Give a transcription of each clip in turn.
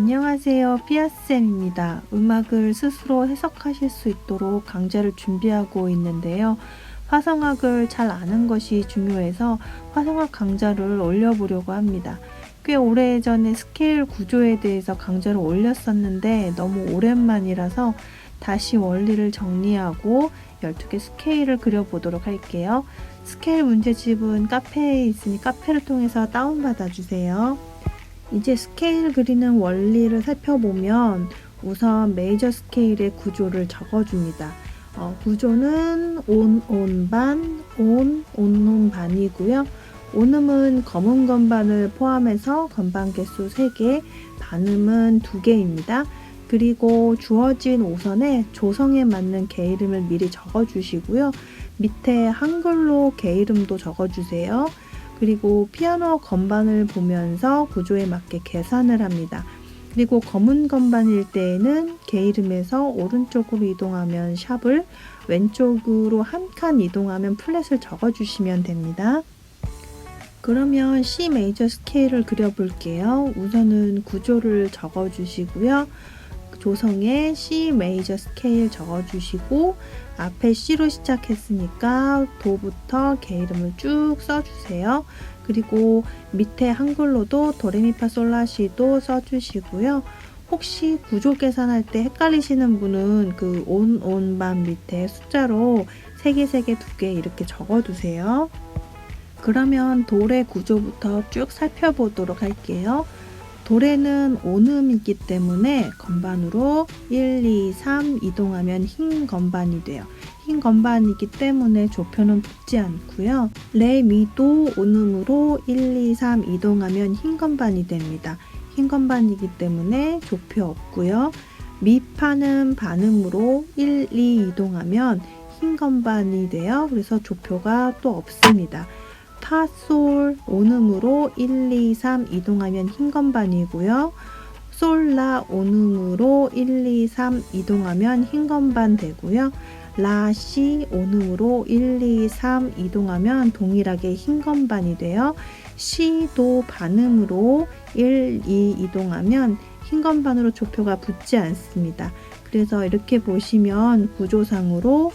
안녕하세요. 피아쌤입니다. 음악을 스스로 해석하실 수 있도록 강좌를 준비하고 있는데요. 화성학을 잘 아는 것이 중요해서 화성학 강좌를 올려보려고 합니다. 꽤 오래전에 스케일 구조에 대해서 강좌를 올렸었는데 너무 오랜만이라서 다시 원리를 정리하고 12개 스케일을 그려보도록 할게요. 스케일 문제집은 카페에 있으니 카페를 통해서 다운받아 주세요. 이제 스케일 그리는 원리를 살펴보면 우선 메이저 스케일의 구조를 적어줍니다. 어, 구조는 온, 온, 반, 온, 온논 반이고요. 온음은 검은 건반을 포함해서 건반 개수 3개, 반음은 2개입니다. 그리고 주어진 오선에 조성에 맞는 개 이름을 미리 적어주시고요. 밑에 한글로 개 이름도 적어주세요. 그리고 피아노 건반을 보면서 구조에 맞게 계산을 합니다. 그리고 검은 건반일 때에는 개 이름에서 오른쪽으로 이동하면 샵을 왼쪽으로 한 칸 이동하면 플랫을 적어주시면 됩니다. 그러면 C 메이저 스케일을 그려볼게요. 우선은 구조를 적어주시고요. 조성에 C 메이저 스케일 적어주시고 앞에 C로 시작했으니까 도부터 개 이름을 쭉 써주세요. 그리고 밑에 한글로도 도레미파 솔라시도 써주시고요. 혹시 구조 계산할 때 헷갈리시는 분은 그 온, 온, 반 밑에 숫자로 3개, 3개, 2개 이렇게 적어두세요. 그러면 도레 구조부터 쭉 살펴보도록 할게요. 도레는 온음이기 때문에 건반으로 1, 2, 3 이동하면 흰 건반이 돼요. 흰 건반이기 때문에 조표는 붙지 않고요. 레, 미 도 온음으로 1, 2, 3 이동하면 흰 건반이 됩니다. 흰 건반이기 때문에 조표 없고요. 미파는 반음으로 1, 2 이동하면 흰 건반이 돼요. 그래서 조표가 또 없습니다. 파, 솔, 온음으로 1, 2, 3 이동하면 흰 건반이고요. 솔, 라, 온음으로 1, 2, 3 이동하면 흰 건반 되고요. 라, 시, 온음으로 1, 2, 3 이동하면 동일하게 흰 건반이 돼요. 시, 도, 반음으로 1, 2 이동하면 흰 건반으로 조표가 붙지 않습니다. 그래서 이렇게 보시면 구조상으로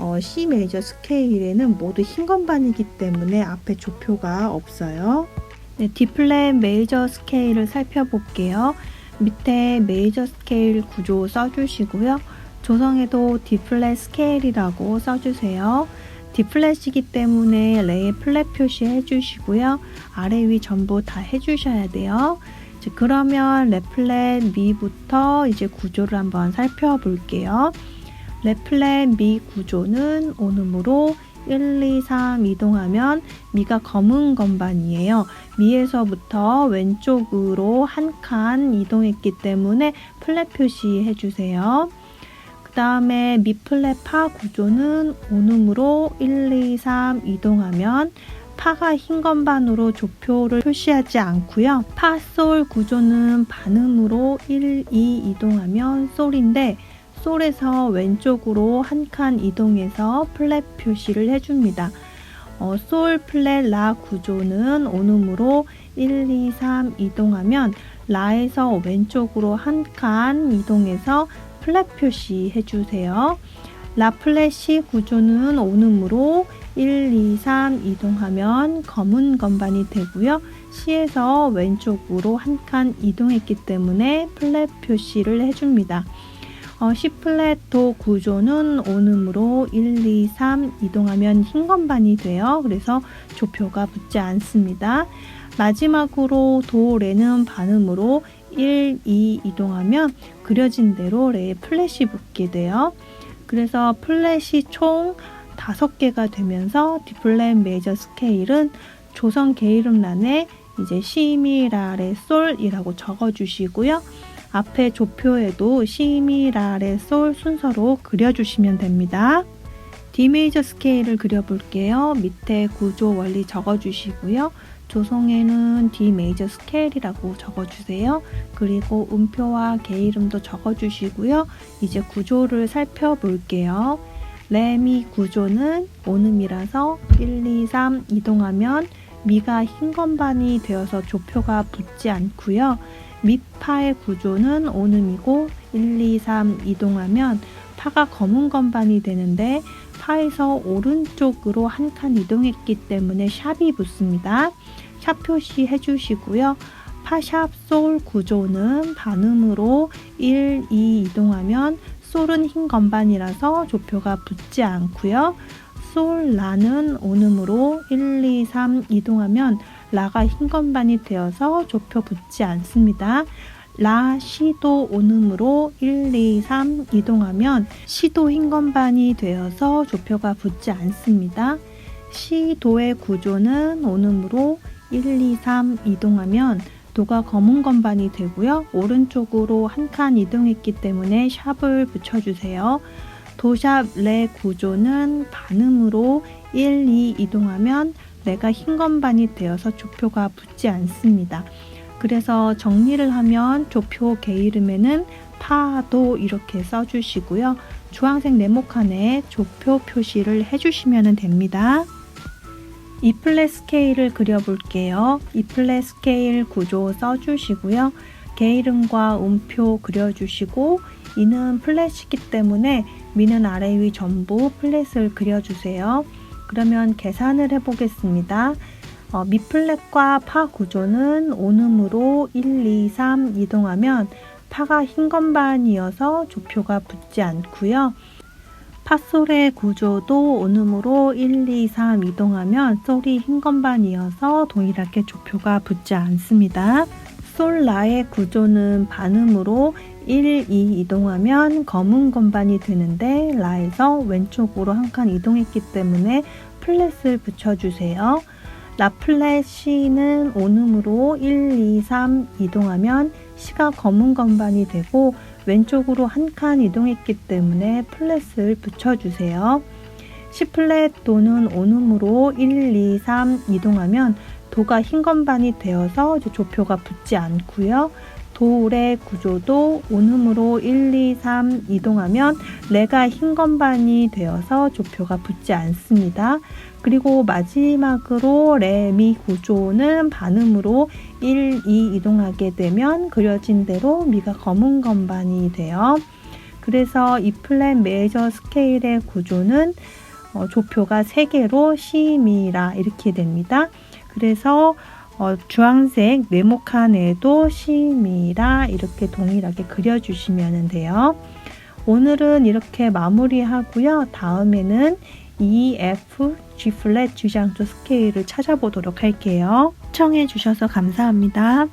어, C 메이저 스케일에는 모두 흰 건반이기 때문에 앞에 조표가 없어요. 네, 디플랫 메이저 스케일을 살펴볼게요. 밑에 메이저 스케일 구조 써주시고요. 조성에도 디플랫 스케일이라고 써주세요. 디플랫이기 때문에 레의 플랫 표시해 주시고요. 아래 위 전부 다 해주셔야 돼요. 그러면 레 플랫 미부터 이제 구조를 한번 살펴볼게요. 레플렛 미 구조는 온음으로 1, 2, 3 이동하면 미가 검은 건반이에요. 미에서부터 왼쪽으로 한 칸 이동했기 때문에 플랫 표시해 주세요. 그 다음에 미 플랫 파 구조는 온음으로 1, 2, 3 이동하면 파가 흰 건반으로 조표를 표시하지 않고요. 파, 솔 구조는 반음으로 1, 2 이동하면 솔인데 솔에서 왼쪽으로 한 칸 이동해서 플랫 표시를 해줍니다. 어, 솔, 플랫, 라 구조는 온음으로 1, 2, 3 이동하면 라에서 왼쪽으로 한 칸 이동해서 플랫 표시 해주세요. 라 플랫시 구조는 온음으로 1, 2, 3 이동하면 검은 건반이 되고요. 시에서 왼쪽으로 한 칸 이동했기 때문에 플랫 표시를 해줍니다. 어, C 플랫 도 구조는 온음으로 1, 2, 3 이동하면 흰 건반이 돼요. 그래서 조표가 붙지 않습니다. 마지막으로 도, 레는 반음으로 1, 2 이동하면 그려진 대로 레에 플랫이 붙게 돼요. 그래서 플랫이 총 5개가 되면서 디플랫 메이저 스케일은 조성 개 이름란에 이제 시미라레 솔이라고 적어주시고요. 앞에 조표에도 시미라레 솔 순서로 그려주시면 됩니다. D 메이저 스케일을 그려볼게요. 밑에 구조 원리 적어주시고요. 조성에는 D 메이저 스케일이라고 적어주세요. 그리고 음표와 개 이름도 적어주시고요. 이제 구조를 살펴볼게요. 레미 구조는 온음이라서 1, 2, 3 이동하면 미가 흰 건반이 되어서 조표가 붙지 않고요. 밑파의 구조는 오음이고 1, 2, 3 이동하면 파가 검은 건반이 되는데 파에서 오른쪽으로 한 칸 이동했기 때문에 샵이 붙습니다. 샵 표시 해 주시고요. 파샵 솔 구조는 반음으로 1, 2 이동하면 솔은 흰 건반이라서 조표가 붙지 않고요. 솔 라는 온음으로 1, 2, 3 이동하면 라가 흰 건반이 되어서 조표 붙지 않습니다. 라 시도 온음으로 1, 2, 3 이동하면 시도 흰 건반이 되어서 조표가 붙지 않습니다. 시 도의 구조는 온음으로 1, 2, 3 이동하면 도가 검은 건반이 되고요. 오른쪽으로 한 칸 이동했기 때문에 샵을 붙여주세요. 도샵 레 구조는 반음으로 1, 2 이동하면 레가 흰 건반이 되어서 조표가 붙지 않습니다. 그래서 정리를 하면 조표 게이름에는 파도 이렇게 써주시고요. 주황색 네모칸에 조표 표시를 해주시면 됩니다. 이 플랫 스케일을 그려볼게요. 이 플랫 스케일 구조 써주시고요. 게이름과 음표 그려주시고 이는 플랫이기 때문에 미는 아래 위 전부 플랫을 그려주세요. 그러면 계산을 해보겠습니다. 어, 미 플랫과 파 구조는 온음으로 1, 2, 3 이동하면 파가 흰 건반이어서 조표가 붙지 않고요. 파솔의 구조도 온음으로 1, 2, 3 이동하면 솔이 흰 건반이어서 동일하게 조표가 붙지 않습니다. 솔라의 구조는 반음으로 1, 2 이동하면 검은 건반이 되는데 라에서 왼쪽으로 한 칸 이동했기 때문에 플랫을 붙여주세요. 라플렛 C는 온음으로 1, 2, 3 이동하면 C가 검은 건반이 되고 왼쪽으로 한 칸 이동했기 때문에 플랫을 붙여주세요. C 플랫 도는 온음으로 1, 2, 3 이동하면 도가 흰 건반이 되어서 조표가 붙지 않고요. 돌의 구조도 온음으로 1, 2, 3 이동하면 레가 흰 건반이 되어서 조표가 붙지 않습니다. 그리고 마지막으로 레미 구조는 반음으로 1, 2 이동하게 되면 그려진 대로 미가 검은 건반이 돼요. 그래서 이 플랜 메이저 스케일의 구조는 어, 조표가 3개로 시 미라 이렇게 됩니다. 그래서 어, 주황색 네모칸에도 시미라 이렇게 동일하게 그려주시면 돼요. 오늘은 이렇게 마무리하고요. 다음에는 E, F, G 플랫, G 장조 스케일을 찾아보도록 할게요. 시청해 주셔서 감사합니다.